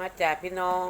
มาจากพี่น้อง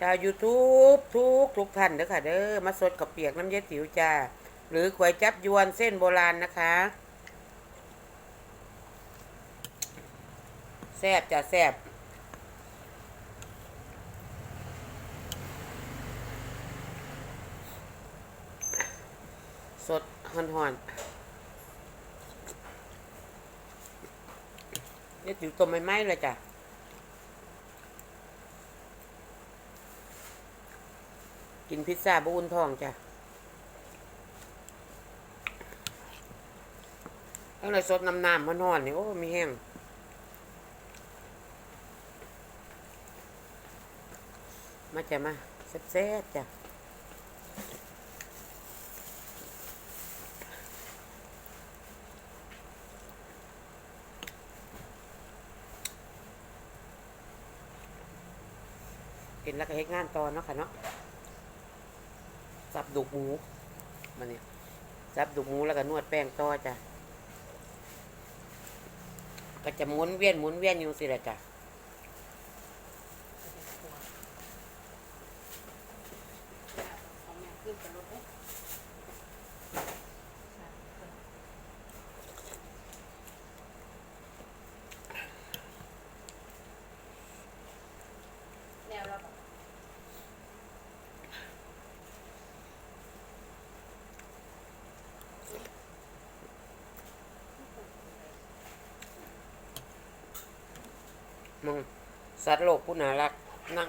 ชาว YouTube ทุกทุกท่านเด้อค่ะ เด้อมาสดกับเปียกน้ำเย็ดติ๋วจ้าหรือก๋วยจับยวนเส้นโบราณนะคะแซบจ้ะแซบสดหอนหอนเย็ดติ๋วต้มไม่ไหม้เลยจ้ะ กินพิซซ่าบอุ่นท้องจ้ะแล้วเลยสดน้ำน้ำมันนอนนี่โอ้มีแห้งมาจ้ะมาแซ่บๆจ้ะกินแล้วก็เฮ็ดงานต่อเนาะค่ะเนาะ ซับดุกหมูมาเนี่ยซับดุกหมูแล้วก็นวดแป้งต่อจ้ะก็จะหมุนเวียนหมุนเวียนอยู่สิแหละจ้ะ แนวเราแบบ มึงสัตว์โลกผู้น่ารัก นั่ง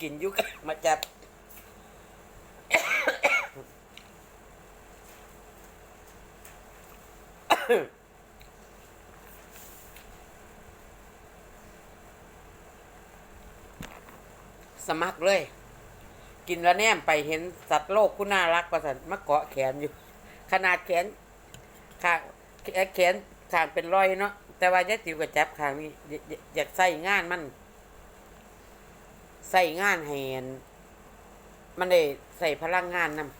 กินยุกมาจับสมัครเลย กินแล้วแนมไปเห็นสัตว์โลกผู้น่ารักประสันมาเกาะแขนอยู่ ขนาดแขนขางแขนขางเป็นรอยเนาะ แต่ว่ายายติ๋วกับจับขางนี้อยากใส่งานมันใส่งานแหนมันได้ใส่พลังงานนำ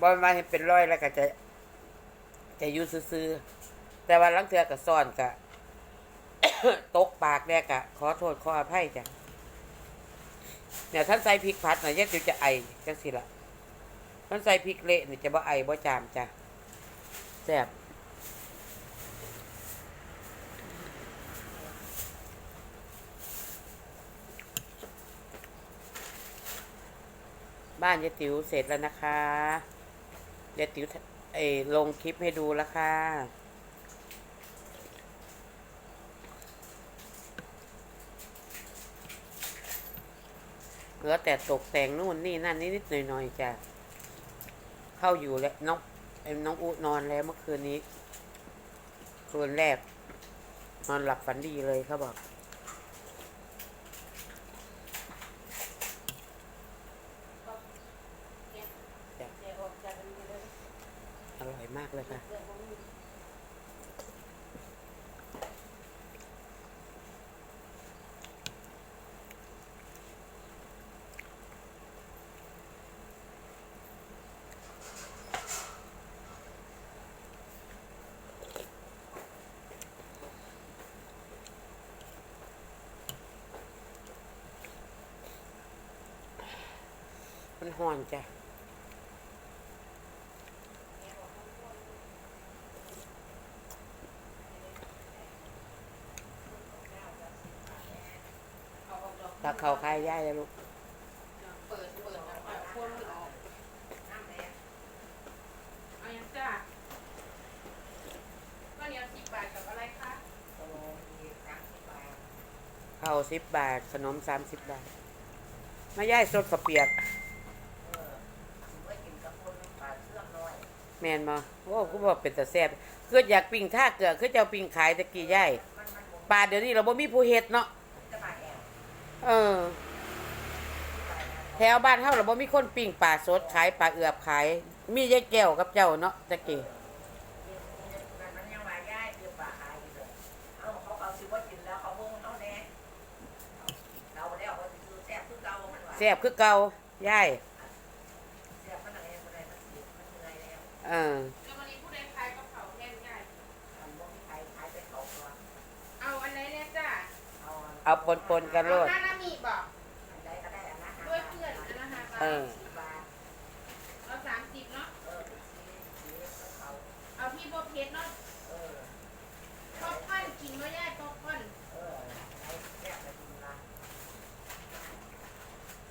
บอลมาเห็นเป็นรอยแล้วก็จะ จะอยู่ซื่อๆแต่ว่าลังเทือกับซ่อนกะตกปากแรกอะขอโทษขออภัยจ้ะเนี่ยท่านใส่พริกผัดหน่อยยายติ๋วจะไอจังสิละท่านใส่พริกเละนี่จะบ่ไอบ่จามจ้ะ แซ่บบ้านยายติ๋วเสร็จแล้วนะคะยายติ๋วเอยลงคลิปให้ดูแล้วค่ะ เหลือแต่ตกแต่งนู่นนี่นั่นนิดๆหน่อยๆจ้ะ เข้าอยู่แล้วน้อง เอ็มน้องอุนอนแล้วเมื่อคืนนี้ คืนแรก นอนหลับฝันดีเลยเขาบอก เสียออกจากกันไปเลย อร่อยมากเลยค่ะ เรื่องของมึง มันห่อนจ้ะเอาออกดอกตาเขาคายย่ายเลยลูกเปิดเปิดแล้วเอาพวกมันออกน้ำแดงเอายังจ้าก็เนี่ยสิบบาทกับอะไรคะข้าวสิบบาท ขนมสามสิบบาท มาย่ายสดกระเปียก แมนมาโอ้กูบอกเป็นตาแซ่บคืออยากปิ้งท่าเกลือคือจะเอาปิ้งขายตะกี้ย่ายปลาเดี๋ยวนี้เราบ่มีผู้เฮ็ดเนาะเออ แถวบ้านเฮาเราบ่มีคนปิ้งปลาสดขายปลาเอือบขาย มียายแก้วกับเจ้าเนาะตะกี้มันยังว่าย่ายคือป่าหายอยู่เลยเอาเขาเอาสิว่ากินแล้วเขามุ่งเขาแน่เราแซ่บคือเก่ามันว่าแซ่บคือเก่าย่าย แซ่บมันอะไรมันอะไรมันสิมัน เหนื่อยแล้วเออแล้ววันนี้ผู้ใดขายกระเพราแห้งใหญ่ทำบ่มีใครขายไปเขาก็เอาปนปนๆกันโลด เอาฮานามิบอกอันใดก็ได้อันละด้วยเพื่อนอันละห้าบาทเออสิบบาทเอาสามสิบเนาะเออสีสีเขาเอาที่บเพชรเนาะเออป๊อปคอร์นกินไม่ได้ป๊อปคอร์นเออไอ้แซ่บไปกินละ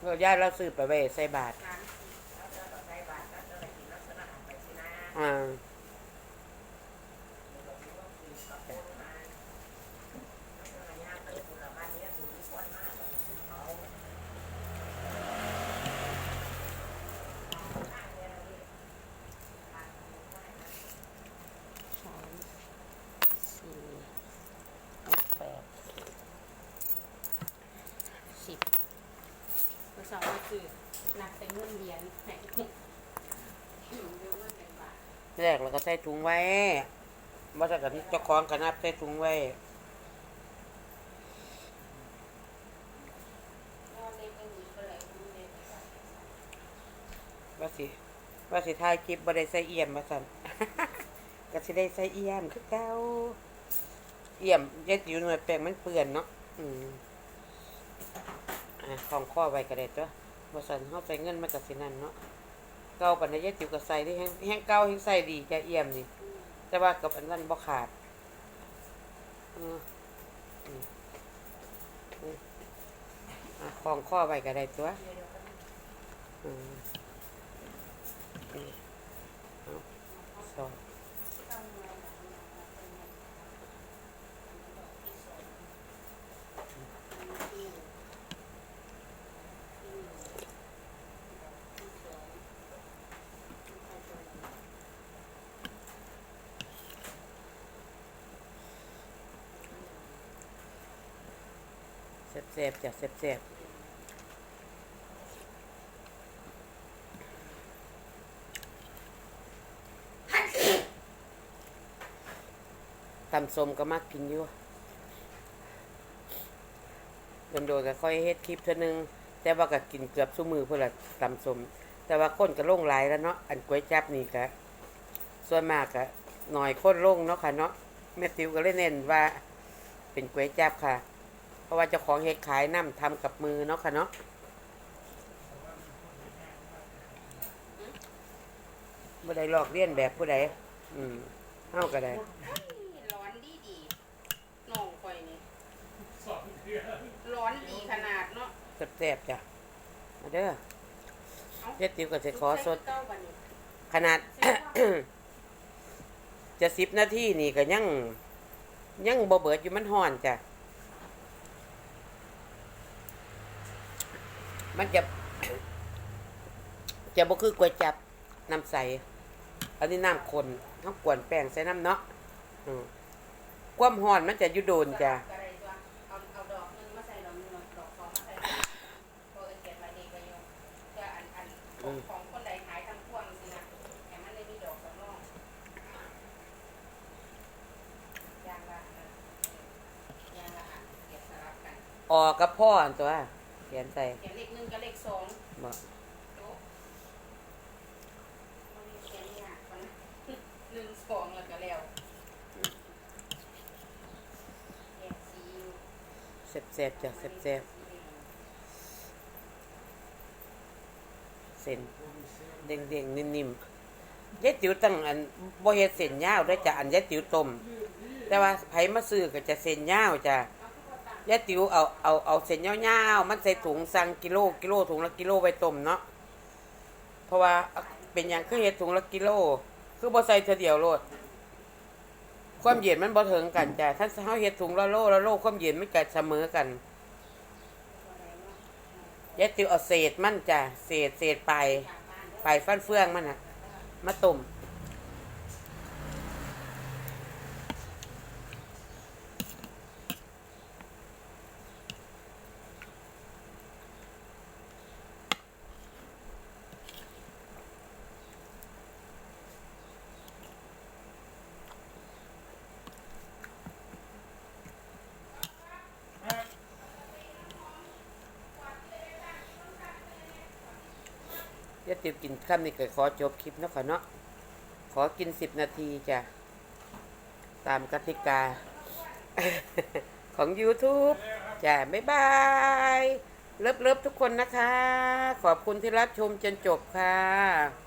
เราย่าเราซื้อไปไว้ใส่บาท สาม สินะ อ่า เราดูว่าคือกับคนมาลักษณะยากเติมคุณละบ้านนี้สูงที่ควรมากกว่าชุดเขาข้างเนี่ยนี่ทางนี้ก็ได้นะ สองสี่แปดสิบ กระสอบมาซื้อหนักเป็นเงินเหรียญไหนเงินเป็นบาท แรกเราก็ใส่ถุงไว้มาจากกันเจ้าของกันนับใส่ถุงไว้ว่าสิว่าสิถ่ายคลิปบ่ได้ใส่เอี่ยมมาสั่นก็สิได้ใส่เอี่ยมคือเก่าเอี่ยมยายติ๋วหน่วยแป้งมันเปื้อนเนาะอืมอะของข้อไว้ก็ได้ตัวบ่สั่นเฮาใส่เงินมันก็สินั่นเนาะ เก่าปันใดยายติ๋วก็ใส่ที่แห้งแฮงเก่าแห้งใส่ดีจะเอี่ยมนี่แต่ว่ากับอันนั้นบ่ขาดอืมอืมอืมอะของข้อไว้ก็ได้ตัวอืมอืมเอาสอง แซ่บๆจ้ะแซ่บๆตำส้มก็มักกินอยู่โดนๆก็ค่อยเฮ็ดคลิปเท่านึง แต่ว่าก็กินเกือบซุมือเพื่อละตำส้มแต่ว่าคนก็ล่งหลายแล้วเนาะ อันก๋วยจับนี่ก็ส่วนมากก็หน่อยคนล่งเนาะค่ะเนาะแม่ติวก็เลยเน้นว่า เป็นก๋วยจับค่ะ เพราะว่าเจ้าของเฮ็ดขายน้ำทำกับมือเนาะค่ะเนาะบ่ได้ลอกเลียนแบบผู้ใดอืมเฮาก็ได้ร้อนดีดีน้องคอยนี่ร้อนดีขนาดเนาะแซ่บๆจ้ะมาเด้อเฮ็ดติวก็สิขอสดเก้าบันนี้ขนาด จะสิบนาทีนี่ก็ยัง ยังบ่เบิดอยู่มันฮ้อนจ้ะ มันจะ จะบ่คือกวยจับน้ำใส อันนี้น้ำคนเฮากวนแป้งใส่น้ำเนาะอความฮ้อนมันจะยู่โดนจ้ะออกหนึงมาใส่ดอกหนึงดอกสองมาใส่พอเขียนมาเด็กก็ยังจะอันอันของของคนใดขายทั้งพาะอันยางละอันเขียนสลับพ่ออันตัว ขียนใส่เขียนเลขหนึ่งกับเลขสองบ่โต๊ะมันมีเขียนยากกว่านะหนึ่งสองแล้วก็แล้วแยกสีอยู่แซ่บๆจ้ะแซ่บๆเส้นเด้งๆนิ่มๆยายติ๋วตั้งอันบ่เฮ็ดเส้นยาวเด้อจ้ะอันยายติ๋วต้มแต่ว่าไผมาซื้อก็จะเส้นยาวจ้ะ ยายติ๋วเอาเอาเอาเส้นยาวๆมันใส่ถุงสั่งกิโลกิโลถุงละกิโลไว้ต้มเนาะเพราะว่าเป็นหยังคือเฮ็ดถุงละกิโล คือบ่ใส่เทื่อเดียวโลด ความเย็นมันบ่ถึงกันจ้ะถ้าเฮาเฮ็ดถุงละโลละโลความเย็นมันก็เสมอกันยายติ๋วเอาเศษมันจ้ะเศษเศษไปไปฟันเฟืองมันน่ะ มาต้ม ยายติ๋วกินข้ามนี่ก็ขอจบคลิปเนาะค่ะเนาะขอกินสิบนาทีจ้ะ ตามกติกา ของ YouTube จ้ะ บ๊ายบาย เลิฟเลิฟทุกคนนะคะ ขอบคุณที่รับชมจนจบค่ะ